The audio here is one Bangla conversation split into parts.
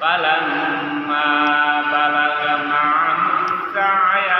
فلما بلغ معه السعي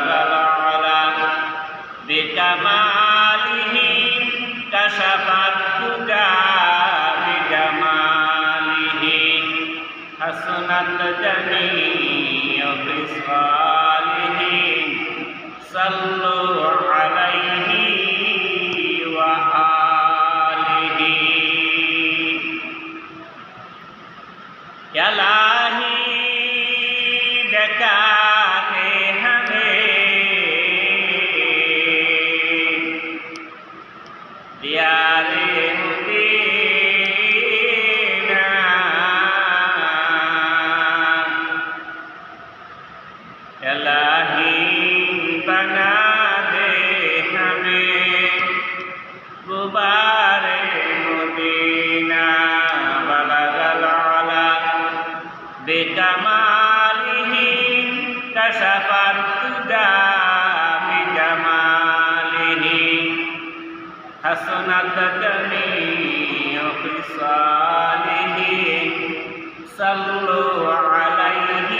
بلغ العلا بكماله كشف كشف الدجى بجماله حسنت جميع خصاله صلوا عليه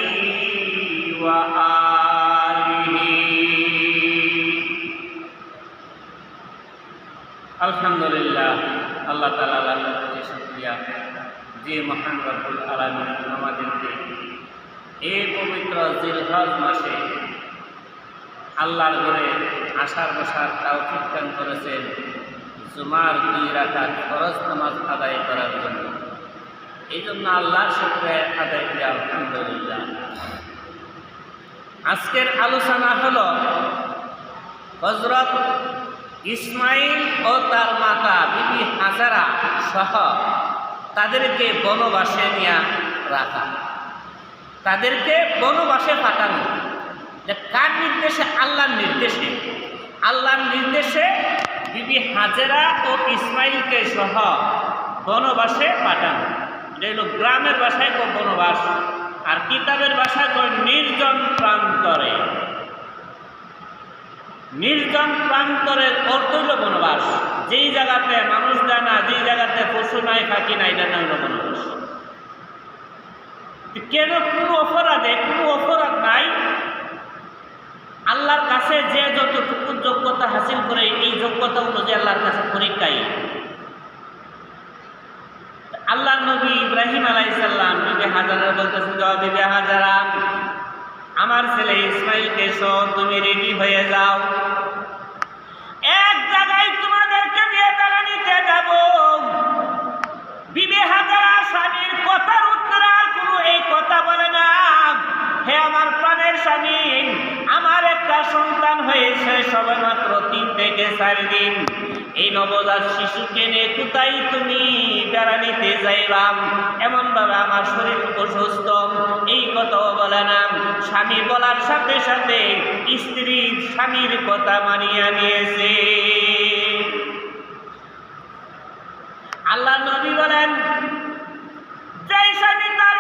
وآله আলহামদুলিল্লাহ আল্লাহ তালা কাছে শুক্রিয়া যে মহান রব্বুল আলমী আমাদেরকে এই পবিত্র জিলহজ মাসে আল্লাহর ঘরে আসার বসার তৌফিক দান করেছেন জুমার দুই রাখার ফরজ নামাজ আদায় করার জন্য। এই জন্য আল্লাহর শুক্রিয়া আদায় করি, আলহামদুলিল্লাহ। আজকের আলোচনা হল হজরত ইসমাইল ও তার মাতা বিবি হাজারা সহ তাদেরকে বনবাসে নিয়ে রাখা। তাদেরকে বনবাসে পাঠানো। যে কার নির্দেশে? আল্লাহর নির্দেশে। আল্লাহর নির্দেশে বিবি হাজেরা ও ইসমাইলকে সহ বনবাসে পাঠান। এটা হলো গ্রামের বাসায় কো বনবাস, আর কিতাবের বাসায় কয় নির্জন প্রান্তরে। নির্জন প্রান্তরের অর্থ হইল বনবাস। যেই জায়গাতে মানুষ যায় না, যেই জায়গাতে পশু নাই, পাখি নাই, এটা হইল বনবাস। কেন কোনো অপরাধে, কোনো অপরাধ নাই। আল্লাহর কাছে যে যতটুকু যোগ্যতা হাসিল করে, এই যোগ্যতা অনুযায়ী আল্লাহর কাছে পরীক্ষাই। আল্লাহ নবী ইব্রাহিম আলাইসাল্লাম বিবে হাজারা বলতেছেন যে বিবে হাজারা, আমার ছেলে ইসমাইলকে সহ তুমি রেডি হয়ে যাও। এক জায়গায় তোমাদেরকে বিয়ে বেড়ানিতে যাব। বিবে হাজারা স্বামীর থেকে চার দিন। এই নবজাত শিশুকে নিয়ে কোথায় তুমি বেড়ানিতে যাইবাম? এমন ভাবে আমার শরীর অসুস্থ। এই কথাও বলে না। স্বামী বলার সাথে সাথে স্ত্রী স্বামীর কথা মানিয়ে নিয়েছে। আল্লাহ নবী বলেন যে স্বামী তার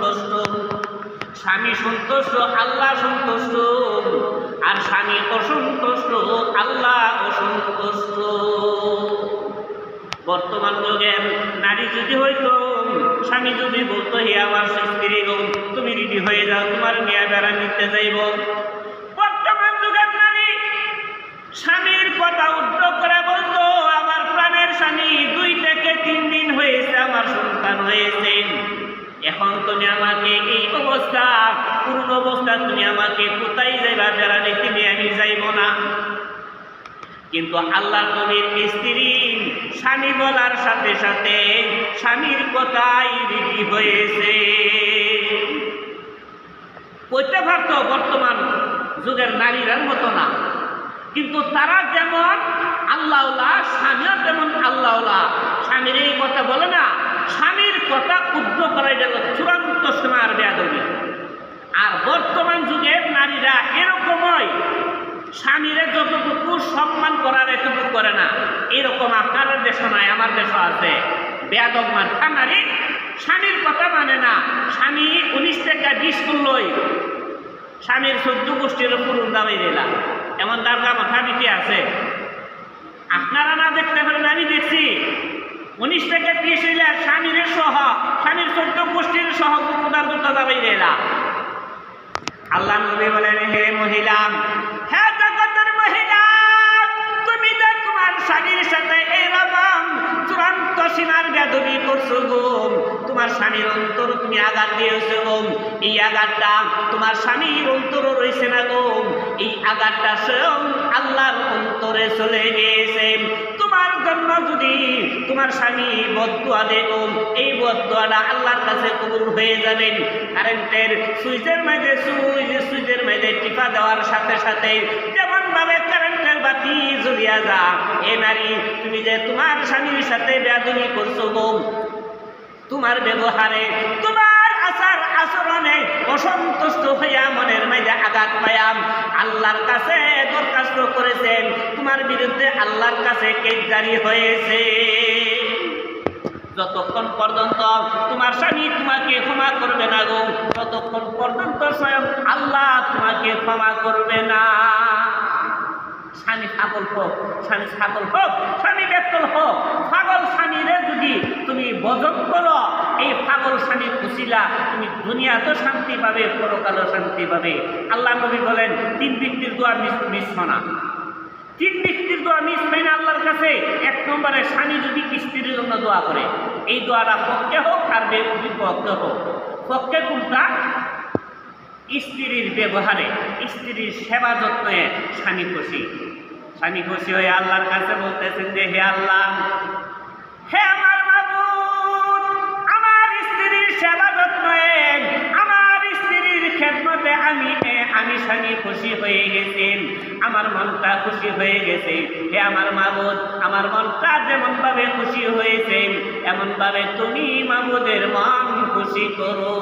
সন্তুষ্ট, স্বামী সন্তুষ্ট, আল্লাহ সন্তুষ্ট, আর স্বামী অসন্তুষ্ট, আল্লাহ অসন্তুষ্ট। বর্তমান যুগের নারী যদি হইতো, স্বামী যদি বলতো, হে আমার স্ত্রী গো, তুমি রেডি হয়ে যাও, তোমার মেয়ে বেড়া নিতে যাইব। বর্তমান যুগের নারী স্বামীর কথা উদ্ধ করে বলতো, আমার প্রাণের স্বামী দুই থেকে তিন দিন হয়েছে, আমার সন্তান হয়েছে। এখন তুমি আমাকে এই অবস্থা পূর্ণ অবস্থা তুমি আমাকে কোথায় যাইবা বেড়ানিতে নিয়ে আমি যাইব না। কিন্তু আল্লাহ নবীর স্ত্রী, স্বামী বলার সাথে সাথে স্বামীর কথাই রেডি হয়েছে। কইতে পারতো বর্তমান যুগের নারীরার মতো না। কিন্তু তারা যেমন আল্লাহলা স্বামীও তেমন আল্লাহলা স্বামীর এই কথা বলে না স্বামীর কথা উদ্ধ করাই গেল চূড়ান্ত সময়ের বেয়াদবি আর বর্তমান যুগের নারীরা এরকমই স্বামীরে যতটুকু সম্মান করার এতটুকু করে না, এরকম আপনার দেশও নাই আমার দেশও আছে। বেয়াদব মার্কা নারী স্বামীর কথা মানে না। স্বামী উনিশ থেকে বিশ করলই স্বামীর চোদ্দ গোষ্ঠীর পুরুন দামে দিলাম। এমন দার্গা মাথা বিটি আছে। আপনারা না দেখতে পারেন, আমি দেখছি। উনিশ থেকে ত্রিশ হইলে স্বামীর সহ, স্বামীর চোদ্দ গোষ্ঠীর সহ পুরুদার দুটো দাবি দিলাম। আল্লাহ নবী বলেন, হে মহিলা হে জগতের মহিলা, তুমি তোমার স্বামীর সাথে এইরকম চূড়ান্ত সীমার বেদবি করছ গো, তোমার স্বামীর অন্তর তুমি আঘাত দিয়েছ গো, এই আঘাতটা তোমার স্বামীর অন্তর রয়েছে না গো, এই আঘাতটা স্বয়ং আল্লাহর অন্তরে চলে গিয়েছে। তোমার জন্য যদি স্বামী বদুয়া দেব এই বদুয়াটা আল্লাহর কাছে কবুল হয়ে যাবেন। কারেন্টের সুইচের মাঝে সুইচ, সুইচের মাঝে টিপা দেওয়ার সাথে সাথে যেমন ভাবে কারেন্টের বাতি জ্বলিয়া যা। এ নারী, তুমি যে তোমার স্বামীর সাথে বেদনি করছ গো, তোমার ব্যবহারে, তোমার আচার আচরণে অসন্তুষ্ট হইয়া মনের মাঝে আঘাত পায়াম আল্লাহর কাছে দরখাস্ত করেছেন, তোমার বিরুদ্ধে আল্লাহর কাছে জারি হয়েছে। যতক্ষণ পর্যন্ত তোমার স্বামী তোমাকে ক্ষমা করবে না গো ততক্ষণ পর্যন্ত স্বয়ং আল্লাহ তোমাকে ক্ষমা করবে না। স্বামী পাগল হোক, স্বামী ছাগল হোক, স্বামী বেতল হোক, পাগল স্বামীরে যদি তুমি বজন করো, এই পাগল স্বামীর কুশিলা তুমি দুনিয়াতেও শান্তি পাবে, পরকালও শান্তি পাবে। আল্লাহ নবী বলেন, তিন ব্যক্তির দোয়া মিস না। তিন ব্যক্তির দোয়া মিস না আল্লাহর কাছে। এক নম্বরে স্বামী যদি দোয়া করে। এই দোয়াটা পক্ষে হোক আর বিপক্ষে হোক। পক্ষে কোনটা? স্ত্রীর ব্যবহারে, স্ত্রীর সেবা যত্নে স্বামী খুশি। স্বামী খুশি হয়ে আল্লাহর কাছে বলতেছেন যে, হে আল্লাহ, হে আমার শানি খুশি হয়ে গেছেন আমার মনটা খুশি হয়ে গেছে। হে আমার মাবুদ, আমার মনটা যেমনভাবে খুশি হয়েছে এমন ভাবে তুমি মাবুদের মন খুশি করো।